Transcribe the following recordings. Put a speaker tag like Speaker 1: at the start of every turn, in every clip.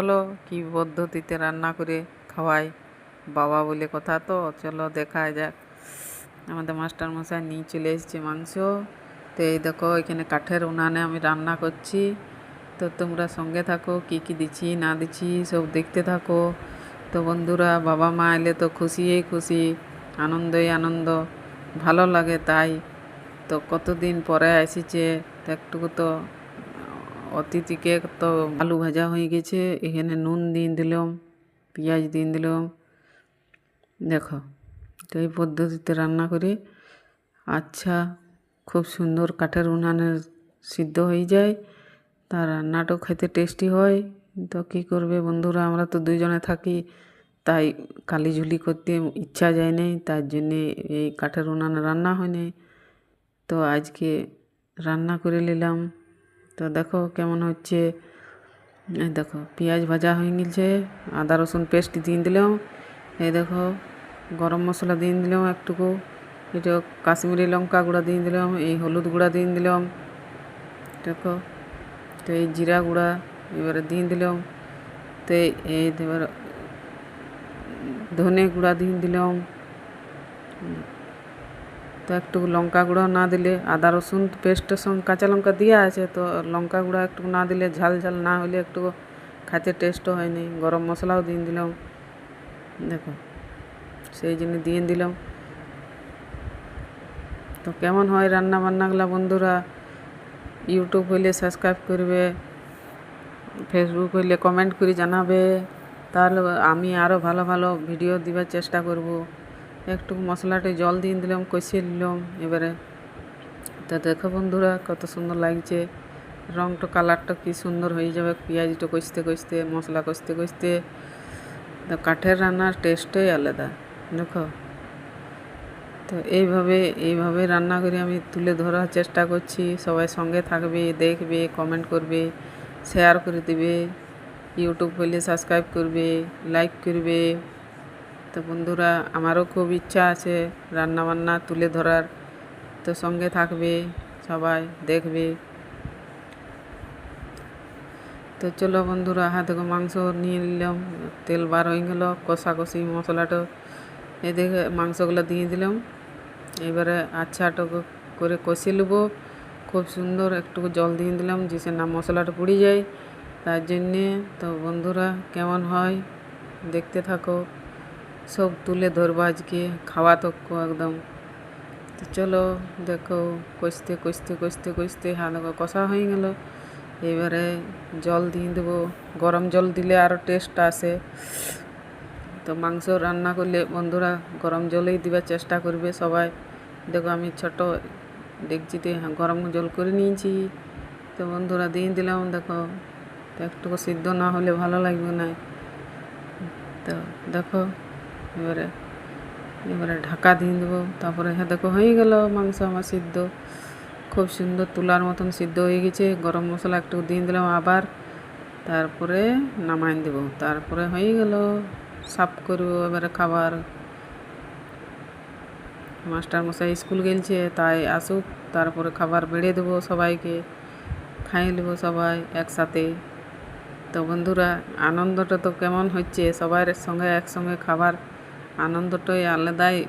Speaker 1: চলো কি পদ্ধতিতে রান্না করে খাওয়াই। বাবা বলে কথা তো, চলো দেখা যাক। আমাদের মাস্টার মশাই নিয়ে চলে এসেছে মাংস। তো এই দেখো, এখানে কাঠের উনানে আমি রান্না করছি। তো তোমরা সঙ্গে থাকো, কি কি দিচ্ছি, না দিচ্ছি, সব দেখতে থাকো। তো বন্ধুরা, বাবা মা এলে তো খুশিই খুশি, আনন্দই আনন্দ, ভালো লাগে তাই। তো কতদিন পরে এসেছে, তো একটুকু তো অতিথিকে তো আলু ভাজা হয়ে গেছে, এখানে নুন দিয়ে দিলাম, পেঁয়াজ দিয়ে দিলাম। দেখো, তো এই পদ্ধতিতে রান্না করি আচ্ছা খুব সুন্দর কাঠের উনানে সিদ্ধ হয়ে যায়। তার রান্নাটাও খেতে টেস্টি হয়। তো কী করবে বন্ধুরা, আমরা তো দুইজনে থাকি, তাই কালি ঝুলি করতে ইচ্ছা যায় নাই, তার জন্যে এই কাঠের উনানে রান্না হয় নাই। তো আজকে রান্না করে নিলাম। তো দেখো কেমন হচ্ছে। এই দেখো, পেঁয়াজ ভাজা হয়ে গেছে, আদা, রসুন পেস্ট দিয়ে দিলাম। এই দেখো, গরম মশলা দিয়ে দিলাম একটুকু। এটা কাশ্মীরি লঙ্কা গুঁড়া দিয়ে দিলাম, এই হলুদ গুঁড়া দিয়ে দিলাম। দেখো, তো এই জিরা গুঁড়া এবারে দিয়ে দিলাম। তো এই এবার ধনে গুঁড়া দিয়ে দিলাম। তো একটু লঙ্কা গুঁড়ো না দিলে আদা রসুন পেস্টের সঙ্গে কাঁচা লঙ্কা দেওয়া আছে, তো লঙ্কা গুঁড়া একটু না দিলে ঝাল ঝাল না হলে একটু খাইতে টেস্টও হয়নি। গরম মশলাও দিয়ে দিলাম। দেখো, সেই জন্য দিয়ে দিলাম। তো কেমন হয় রান্না বান্নাগুলো বন্ধুরা? ইউটিউব হইলে সাবস্ক্রাইব করবে ফেসবুক হইলে কমেন্ট করে জানাবে। তাহলে আমি আরও ভালো ভালো ভিডিও দিবার চেষ্টা করব। একটু মশলাটা জল দিয়ে দিলাম, কষিয়ে নিলাম। এবারে তা দেখো বন্ধুরা, কত সুন্দর লাগছে। রংটা, কালারটা কি সুন্দর হয়ে যাবে। পেঁয়াজটা কষতে কষতে, মশলা কষতে কষতে। তো কাঠের রান্নার টেস্টই আলাদা, দেখো। তো এইভাবে এইভাবে রান্না করে আমি তুলে ধরার চেষ্টা করছি। সবাই সঙ্গে থাকবে, দেখবে কমেন্ট করবে শেয়ার করে দেবে। ইউটিউব হইলে সাবস্ক্রাইব করবে লাইক করবে। তো বন্ধুরা, আমারও খুব ইচ্ছা আছে রান্না বান্না তুলে ধরার। তো সঙ্গে থাকবে, সবাই দেখবে। তো চলো বন্ধুরা হ্যাঁ দেখো মাংস নিয়ে নিলাম। তেল বার হয়ে গেল, কষা কষি মশলাটা। এদিকে মাংসগুলো দিয়ে দিলাম। এবারে আচ্ছাটা করে কষে নেব। খুব সুন্দর একটু জল দিয়ে দিলাম, যেসে না মশলাটা পুড়ে যায়। তার জন্যে তো বন্ধুরা, কেমন হয় দেখতে থাকো। সব তুলে ধরবো আজকে, খাওয়া তো একদম। তো চলো, দেখো, কষতে কষতে কষতে কষতে হ্যাঁ দেখো কষা হয়ে গেল। এবারে জল দিয়ে দেবো। গরম জল দিলে আরও টেস্ট আসে। তো মাংস রান্না করলে বন্ধুরা গরম জলেই দিবার চেষ্টা করবে সবাই। দেখো, আমি ছোট ডেকচিতে গরম জল করে নিয়েছি। তো বন্ধুরা দিয়ে দিলাম, দেখো। তো একটু সিদ্ধ না হলে ভালো লাগবে না। তো দেখো এবারে এবারে ঢাকা দিয়ে দেবো। তারপরে হ্যাঁ দেখো হয়ে গেল মাংস আমার সিদ্ধ। খুব সুন্দর তুলার মতন সিদ্ধ হয়ে গেছে। গরম মশলা একটু দিয়ে দিলাম আবার। তারপরে নামাই দেব। তারপরে হয়ে গেল সাফ করব এবারে খাবার। মাস্টার মশাই স্কুল গেলছে, তাই আসুক। তারপরে খাবার বেড়ে দেবো সবাইকে। খাইয়ে নেব সবাই একসাথে। তো বন্ধুরা, আনন্দটা তো কেমন হচ্ছে? সবার সঙ্গে একসঙ্গে খাবার আনন্দটাই আলাদাই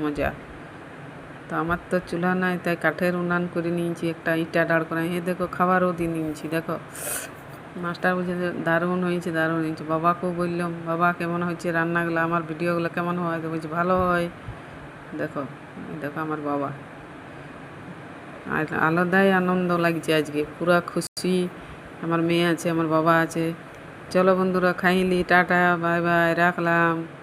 Speaker 1: মজা। তো আমার তো চুলা নাই, তাই কাঠের উনান করে নিয়েছি, একটা ইটা দাঁড় করে এ দেখো, খাবারও দিয়ে নিয়েছি, দেখো। মাস্টার বলছে যে, দারুণ হয়েছে দারুণ হয়েছে। বাবাকেও বললাম, বাবা, কেমন হয়েছে রান্নাগুলো? আমার ভিডিওগুলো কেমন হয়? তো বলছে, ভালো হয়। দেখো দেখো আমার বাবা। আর আলাদাই আনন্দ লাগছে আজকে, পুরা খুশি। আমার মেয়ে আছে, আমার বাবা আছে। চলো বন্ধুরা খাইলি টাটা, বাই বাই, রাখলাম।